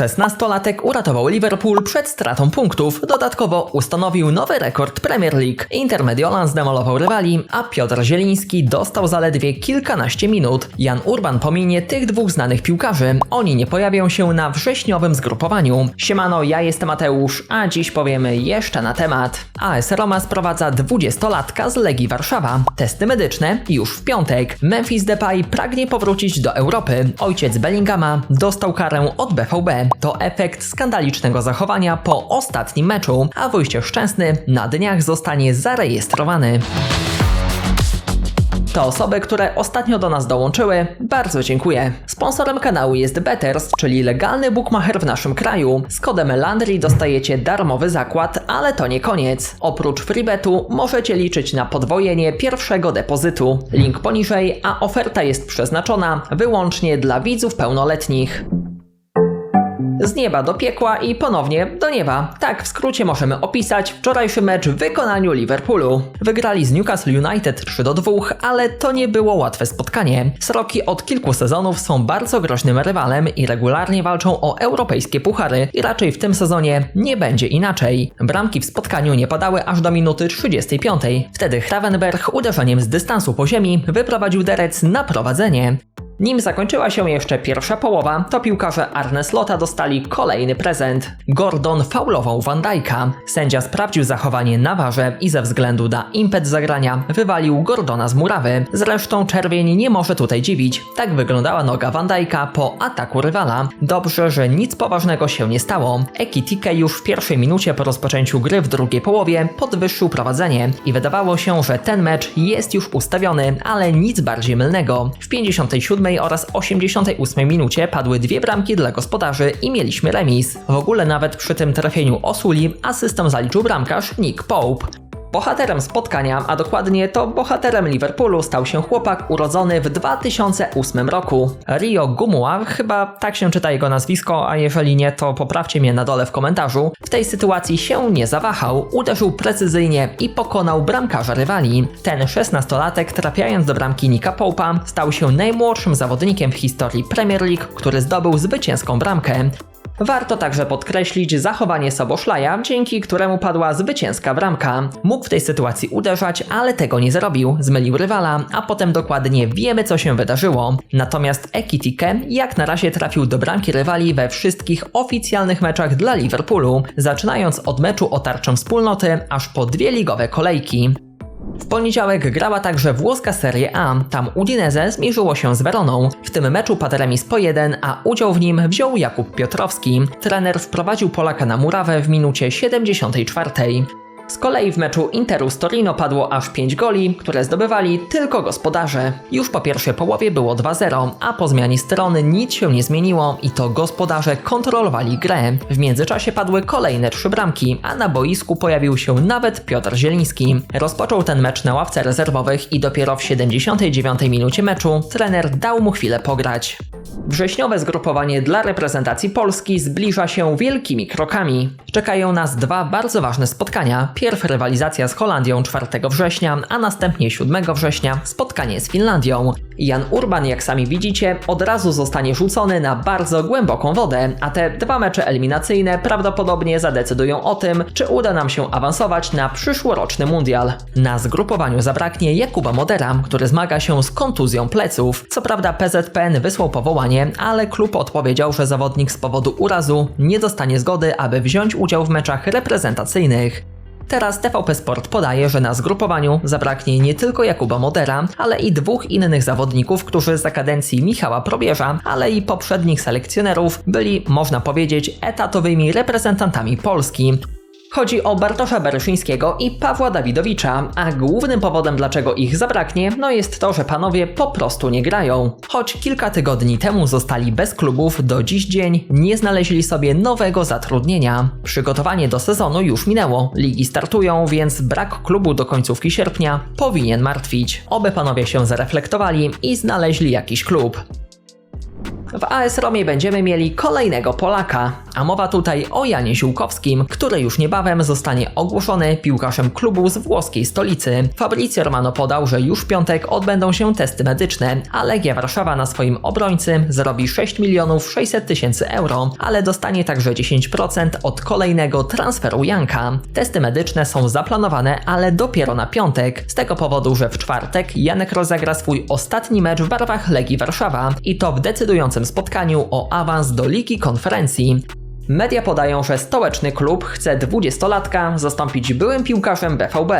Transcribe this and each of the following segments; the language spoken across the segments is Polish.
16-latek uratował Liverpool przed stratą punktów, dodatkowo ustanowił nowy rekord Premier League. Inter Mediolan zdemolował rywali, a Piotr Zieliński dostał zaledwie kilkanaście minut. Jan Urban pominie tych dwóch znanych piłkarzy. Oni nie pojawią się na wrześniowym zgrupowaniu. Siemano, ja jestem Mateusz, a dziś powiemy jeszcze na temat. AS Roma sprowadza 20-latka z Legii Warszawa. Testy medyczne już w piątek. Memphis Depay pragnie powrócić do Europy. Ojciec Bellingama dostał karę od BVB. To efekt skandalicznego zachowania po ostatnim meczu, a Wojciech Szczęsny na dniach zostanie zarejestrowany. To osoby, które ostatnio do nas dołączyły, bardzo dziękuję. Sponsorem kanału jest Betters, czyli legalny bookmacher w naszym kraju. Z kodem Landry dostajecie darmowy zakład, ale to nie koniec. Oprócz freebetu możecie liczyć na podwojenie pierwszego depozytu. Link poniżej, a oferta jest przeznaczona wyłącznie dla widzów pełnoletnich. Z nieba do piekła i ponownie do nieba. Tak w skrócie możemy opisać wczorajszy mecz w wykonaniu Liverpoolu. Wygrali z Newcastle United 3 do 2, ale to nie było łatwe spotkanie. Sroki od kilku sezonów są bardzo groźnym rywalem i regularnie walczą o europejskie puchary i raczej w tym sezonie nie będzie inaczej. Bramki w spotkaniu nie padały aż do minuty 35. Wtedy Hravenberg uderzeniem z dystansu po ziemi wyprowadził Derec na prowadzenie. Nim zakończyła się jeszcze pierwsza połowa, to piłkarze Arne Slota dostali kolejny prezent. Gordon faulował Van Dijk'a. Sędzia sprawdził zachowanie na warze i ze względu na impet zagrania wywalił Gordona z murawy. Zresztą czerwień nie może tutaj dziwić. Tak wyglądała noga Van Dijk'a po ataku rywala. Dobrze, że nic poważnego się nie stało. Ekitike już w pierwszej minucie po rozpoczęciu gry w drugiej połowie podwyższył prowadzenie i wydawało się, że ten mecz jest już ustawiony, ale nic bardziej mylnego. W 57 oraz 88 minucie padły dwie bramki dla gospodarzy i mieliśmy remis. W ogóle nawet przy tym trafieniu Osuli asystę zaliczył bramkarz Nick Pope. Bohaterem spotkania, a dokładnie to bohaterem Liverpoolu stał się chłopak urodzony w 2008 roku. Rio Gumua, chyba tak się czyta jego nazwisko, a jeżeli nie, to poprawcie mnie na dole w komentarzu. W tej sytuacji się nie zawahał, uderzył precyzyjnie i pokonał bramkarza rywali. Ten 16-latek, trafiając do bramki Nika Pope'a, stał się najmłodszym zawodnikiem w historii Premier League, który zdobył zwycięską bramkę. Warto także podkreślić zachowanie Soboszlaja, dzięki któremu padła zwycięska bramka. Mógł w tej sytuacji uderzać, ale tego nie zrobił, zmylił rywala, a potem dokładnie wiemy co się wydarzyło. Natomiast Ekitike jak na razie trafił do bramki rywali we wszystkich oficjalnych meczach dla Liverpoolu, zaczynając od meczu o tarczę wspólnoty, aż po dwie ligowe kolejki. W poniedziałek grała także włoska Serie A. Tam Udinese zmierzyło się z Weroną. W tym meczu padł remis po jeden, a udział w nim wziął Jakub Piotrowski. Trener wprowadził Polaka na murawę w minucie 74. Z kolei w meczu Interu z Torino padło aż 5 goli, które zdobywali tylko gospodarze. Już po pierwszej połowie było 2-0, a po zmianie strony nic się nie zmieniło i to gospodarze kontrolowali grę. W międzyczasie padły kolejne trzy bramki, a na boisku pojawił się nawet Piotr Zieliński. Rozpoczął ten mecz na ławce rezerwowych i dopiero w 79 minucie meczu trener dał mu chwilę pograć. Wrześniowe zgrupowanie dla reprezentacji Polski zbliża się wielkimi krokami. Czekają nas dwa bardzo ważne spotkania. Pierw rywalizacja z Holandią 4 września, a następnie 7 września spotkanie z Finlandią. Jan Urban, jak sami widzicie, od razu zostanie rzucony na bardzo głęboką wodę, a te dwa mecze eliminacyjne prawdopodobnie zadecydują o tym, czy uda nam się awansować na przyszłoroczny mundial. Na zgrupowaniu zabraknie Jakuba Modera, który zmaga się z kontuzją pleców. Co prawda PZPN wysłał powołanie, ale klub odpowiedział, że zawodnik z powodu urazu nie dostanie zgody, aby wziąć udział w meczach reprezentacyjnych. Teraz TVP Sport podaje, że na zgrupowaniu zabraknie nie tylko Jakuba Modera, ale i dwóch innych zawodników, którzy za kadencji Michała Probierza, ale i poprzednich selekcjonerów byli, można powiedzieć, etatowymi reprezentantami Polski. Chodzi o Bartosza Bereszyńskiego i Pawła Dawidowicza, a głównym powodem dlaczego ich zabraknie, no jest to, że panowie po prostu nie grają. Choć kilka tygodni temu zostali bez klubów, do dziś dzień nie znaleźli sobie nowego zatrudnienia. Przygotowanie do sezonu już minęło, ligi startują, więc brak klubu do końcówki sierpnia powinien martwić. Oby panowie się zareflektowali i znaleźli jakiś klub. W AS Romie będziemy mieli kolejnego Polaka. a mowa tutaj o Janie Ziółkowskim, który już niebawem zostanie ogłoszony piłkarzem klubu z włoskiej stolicy. Fabrizio Romano podał, że już w piątek odbędą się testy medyczne, a Legia Warszawa na swoim obrońcy zarobi 6 milionów 600 tysięcy euro, ale dostanie także 10% od kolejnego transferu Janka. Testy medyczne są zaplanowane, ale dopiero na piątek, z tego powodu, że w czwartek Janek rozegra swój ostatni mecz w barwach Legii Warszawa i to w decydującym spotkaniu o awans do Ligi Konferencji. Media podają, że stołeczny klub chce 20-latka zastąpić byłym piłkarzem BVB.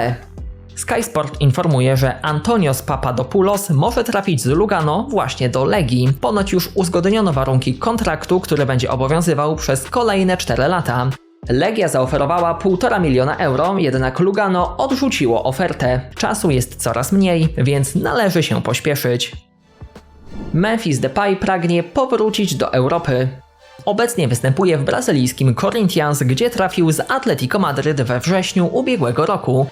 Sky Sport informuje, że Antonios Papadopoulos może trafić z Lugano właśnie do Legii. Ponoć już uzgodniono warunki kontraktu, który będzie obowiązywał przez kolejne 4 lata. Legia zaoferowała 1,5 miliona euro, jednak Lugano odrzuciło ofertę. Czasu jest coraz mniej, więc należy się pośpieszyć. Memphis Depay pragnie powrócić do Europy. Obecnie występuje w brazylijskim Corinthians, gdzie trafił z Atletico Madryt we wrześniu ubiegłego roku.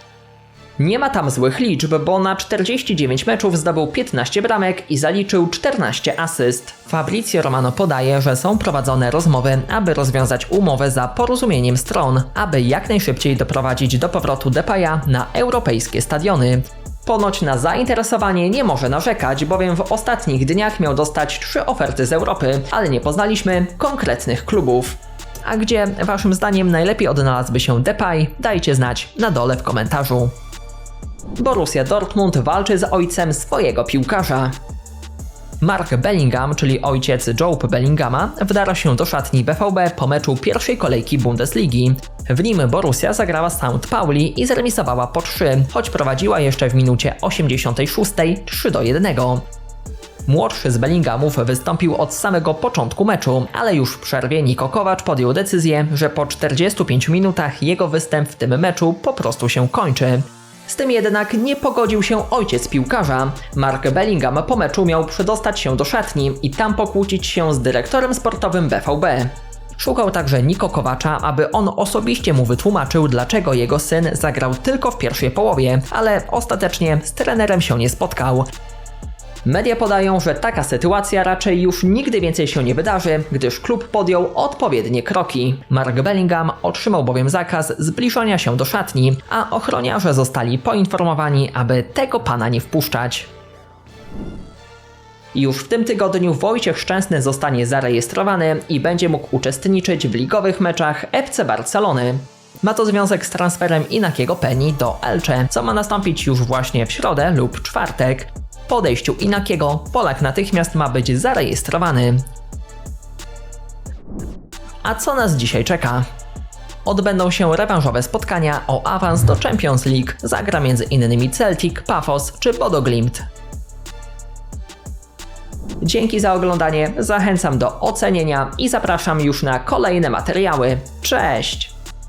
Nie ma tam złych liczb, bo na 49 meczów zdobył 15 bramek i zaliczył 14 asyst. Fabrizio Romano podaje, że są prowadzone rozmowy, aby rozwiązać umowę za porozumieniem stron, aby jak najszybciej doprowadzić do powrotu Depaya na europejskie stadiony. Ponoć na zainteresowanie nie może narzekać, bowiem w ostatnich dniach miał dostać trzy oferty z Europy, ale nie poznaliśmy konkretnych klubów. A gdzie waszym zdaniem najlepiej odnalazłby się Depay? Dajcie znać na dole w komentarzu. Borussia Dortmund walczy z ojcem swojego piłkarza. Mark Bellingham, czyli ojciec Joe Bellingama, wdarł się do szatni BVB po meczu pierwszej kolejki Bundesligi. W nim Borussia zagrała z St. Pauli i zremisowała po 3, choć prowadziła jeszcze w minucie 86 3 do 1. Młodszy z Bellinghamów wystąpił od samego początku meczu, ale już w przerwie Niko Kovac podjął decyzję, że po 45 minutach jego występ w tym meczu po prostu się kończy. Z tym jednak nie pogodził się ojciec piłkarza. Mark Bellingham po meczu miał przedostać się do szatni i tam pokłócić się z dyrektorem sportowym BVB. Szukał także Niko Kowacza, aby on osobiście mu wytłumaczył, dlaczego jego syn zagrał tylko w pierwszej połowie, ale ostatecznie z trenerem się nie spotkał. Media podają, że taka sytuacja raczej już nigdy więcej się nie wydarzy, gdyż klub podjął odpowiednie kroki. Mark Bellingham otrzymał bowiem zakaz zbliżania się do szatni, a ochroniarze zostali poinformowani, aby tego pana nie wpuszczać. Już w tym tygodniu Wojciech Szczęsny zostanie zarejestrowany i będzie mógł uczestniczyć w ligowych meczach FC Barcelony. Ma to związek z transferem Inakiego Penny do Elche, co ma nastąpić już właśnie w środę lub czwartek. Po odejściu Inakiego Polak natychmiast ma być zarejestrowany. A co nas dzisiaj czeka? Odbędą się rewanżowe spotkania o awans do Champions League. Zagra m.in. Celtic, Pafos czy Bodo Glimt. Dzięki za oglądanie, zachęcam do ocenienia i zapraszam już na kolejne materiały. Cześć!